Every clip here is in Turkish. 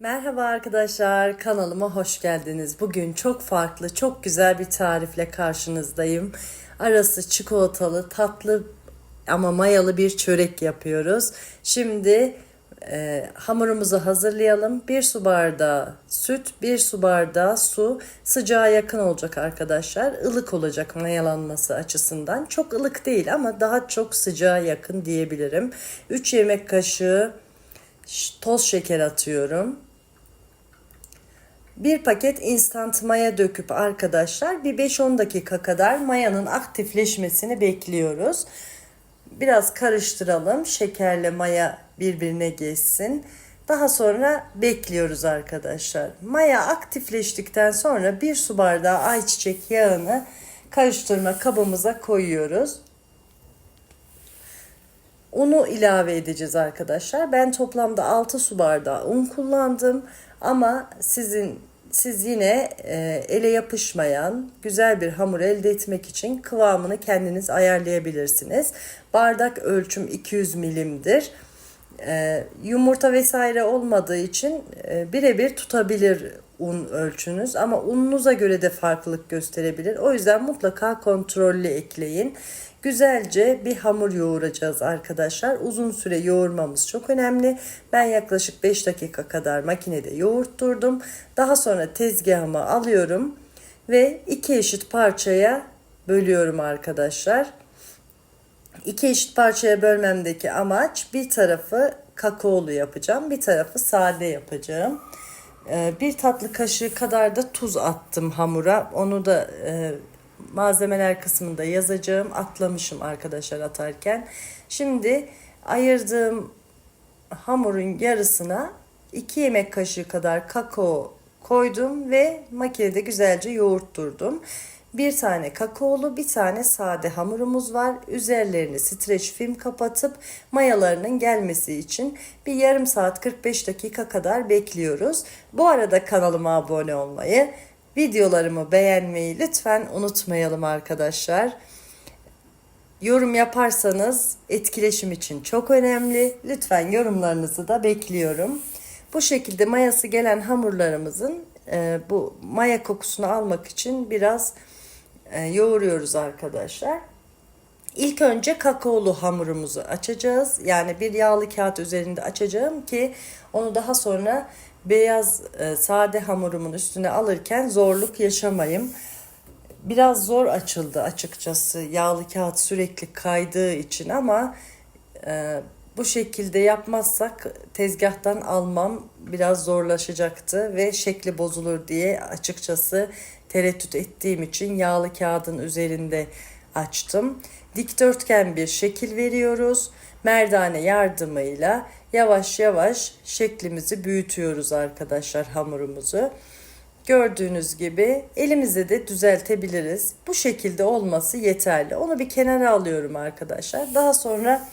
Merhaba arkadaşlar, kanalıma hoş geldiniz. Bugün çok farklı, çok güzel bir tarifle karşınızdayım. Arası çikolatalı, tatlı ama mayalı bir çörek yapıyoruz. Şimdi e, hamurumuzu hazırlayalım. Bir su bardağı süt, bir su bardağı su. Sıcağa yakın olacak arkadaşlar. Ilık olacak mayalanması açısından. Çok ılık değil ama daha çok sıcağa yakın diyebilirim. 3 yemek kaşığı toz şeker atıyorum. Bir paket instant maya döküp arkadaşlar bir 5-10 dakika kadar mayanın aktifleşmesini bekliyoruz. Biraz karıştıralım. Şekerle maya birbirine geçsin. Daha sonra bekliyoruz arkadaşlar. Maya aktifleştikten sonra bir su bardağı ayçiçek yağını karıştırma kabımıza koyuyoruz. Unu ilave edeceğiz arkadaşlar. Ben toplamda 6 su bardağı un kullandım. Ama sizin siz yine e, ele yapışmayan güzel bir hamur elde etmek için kıvamını kendiniz ayarlayabilirsiniz. Bardak ölçüm 200 milimdir. E, yumurta vesaire olmadığı için e, birebir tutabilir un ölçünüz ama ununuza göre de farklılık gösterebilir. O yüzden mutlaka kontrollü ekleyin. Güzelce bir hamur yoğuracağız arkadaşlar. Uzun süre yoğurmamız çok önemli. Ben yaklaşık 5 dakika kadar makinede yoğurtturdum. Daha sonra tezgahıma alıyorum ve iki eşit parçaya bölüyorum arkadaşlar. İki eşit parçaya bölmemdeki amaç bir tarafı kakaolu yapacağım, bir tarafı sade yapacağım. Ee, Bir tatlı kaşığı kadar da tuz attım hamura. Onu da e, malzemeler kısmında yazacağım. Atlamışım arkadaşlar atarken. Şimdi ayırdığım hamurun yarısına 2 yemek kaşığı kadar kakao koydum ve makinede güzelce yoğurtturdum. Bir tane kakaolu, bir tane sade hamurumuz var. Üzerlerini streç film kapatıp mayalarının gelmesi için bir yarım saat 45 dakika kadar bekliyoruz. Bu arada kanalıma abone olmayı, videolarımı beğenmeyi lütfen unutmayalım arkadaşlar. Yorum yaparsanız etkileşim için çok önemli. Lütfen yorumlarınızı da bekliyorum. Bu şekilde mayası gelen hamurlarımızın e, bu maya kokusunu almak için biraz e, yoğuruyoruz arkadaşlar. İlk önce kakaolu hamurumuzu açacağız. Yani bir yağlı kağıt üzerinde açacağım ki onu daha sonra beyaz e, sade hamurumun üstüne alırken zorluk yaşamayayım. Biraz zor açıldı açıkçası yağlı kağıt sürekli kaydığı için ama e, bu şekilde yapmazsak tezgahtan almam biraz zorlaşacaktı ve şekli bozulur diye açıkçası tereddüt ettiğim için yağlı kağıdın üzerinde açtım. Dikdörtgen bir şekil veriyoruz. Merdane yardımıyla yavaş yavaş şeklimizi büyütüyoruz arkadaşlar hamurumuzu. Gördüğünüz gibi elimizde de düzeltebiliriz. Bu şekilde olması yeterli. Onu bir kenara alıyorum arkadaşlar. Daha sonra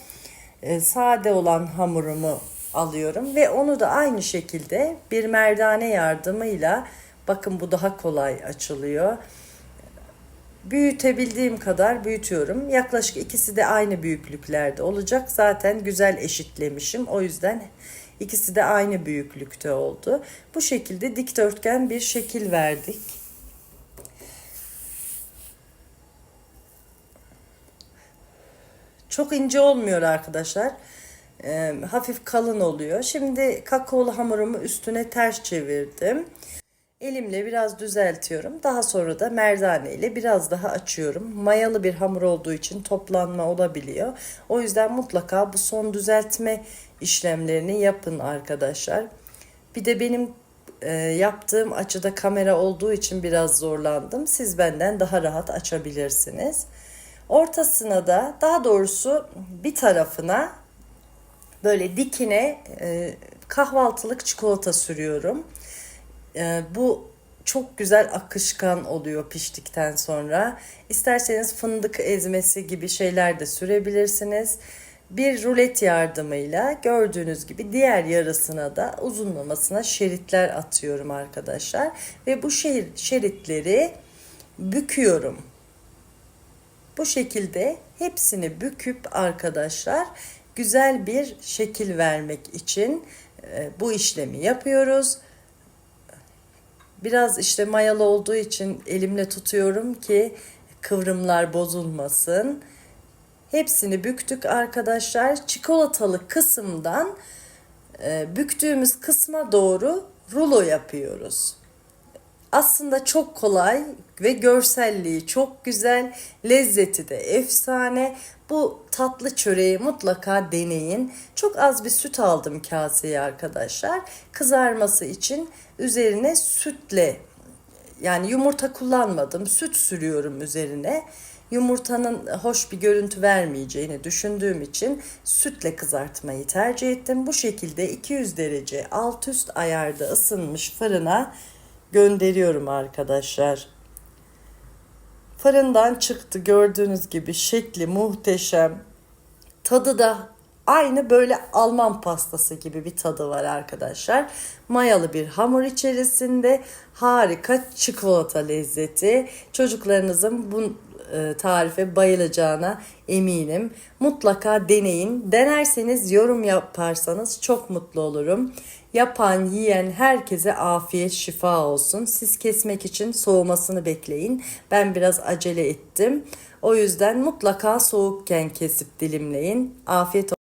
e, sade olan hamurumu alıyorum ve onu da aynı şekilde bir merdane yardımıyla bakın bu daha kolay açılıyor. Büyütebildiğim kadar büyütüyorum. Yaklaşık ikisi de aynı büyüklüklerde olacak. Zaten güzel eşitlemişim. O yüzden ikisi de aynı büyüklükte oldu. Bu şekilde dikdörtgen bir şekil verdik. Çok ince olmuyor arkadaşlar. Ee, hafif kalın oluyor. Şimdi kakaolu hamurumu üstüne ters çevirdim. Elimle biraz düzeltiyorum. Daha sonra da merdane ile biraz daha açıyorum. Mayalı bir hamur olduğu için toplanma olabiliyor. O yüzden mutlaka bu son düzeltme işlemlerini yapın arkadaşlar. Bir de benim e, yaptığım açıda kamera olduğu için biraz zorlandım. Siz benden daha rahat açabilirsiniz. Ortasına da daha doğrusu bir tarafına böyle dikine e, kahvaltılık çikolata sürüyorum. E, bu çok güzel akışkan oluyor piştikten sonra. İsterseniz fındık ezmesi gibi şeyler de sürebilirsiniz. Bir rulet yardımıyla gördüğünüz gibi diğer yarısına da uzunlamasına şeritler atıyorum arkadaşlar. Ve bu şerit, şeritleri büküyorum. Bu şekilde hepsini büküp arkadaşlar güzel bir şekil vermek için e, bu işlemi yapıyoruz. Biraz işte mayalı olduğu için elimle tutuyorum ki kıvrımlar bozulmasın. Hepsini büktük arkadaşlar. Çikolatalı kısımdan e, büktüğümüz kısma doğru rulo yapıyoruz. Aslında çok kolay ve görselliği çok güzel, lezzeti de efsane. Bu tatlı çöreği mutlaka deneyin. Çok az bir süt aldım kaseye arkadaşlar. Kızarması için üzerine sütle yani yumurta kullanmadım. Süt sürüyorum üzerine. Yumurtanın hoş bir görüntü vermeyeceğini düşündüğüm için sütle kızartmayı tercih ettim. Bu şekilde 200 derece alt üst ayarda ısınmış fırına gönderiyorum arkadaşlar. Fırından çıktı gördüğünüz gibi şekli muhteşem. Tadı da aynı böyle Alman pastası gibi bir tadı var arkadaşlar. Mayalı bir hamur içerisinde harika çikolata lezzeti. Çocuklarınızın bu tarife bayılacağına eminim. Mutlaka deneyin. Denerseniz yorum yaparsanız çok mutlu olurum. Yapan, yiyen herkese afiyet, şifa olsun. Siz kesmek için soğumasını bekleyin. Ben biraz acele ettim. O yüzden mutlaka soğukken kesip dilimleyin. Afiyet olsun.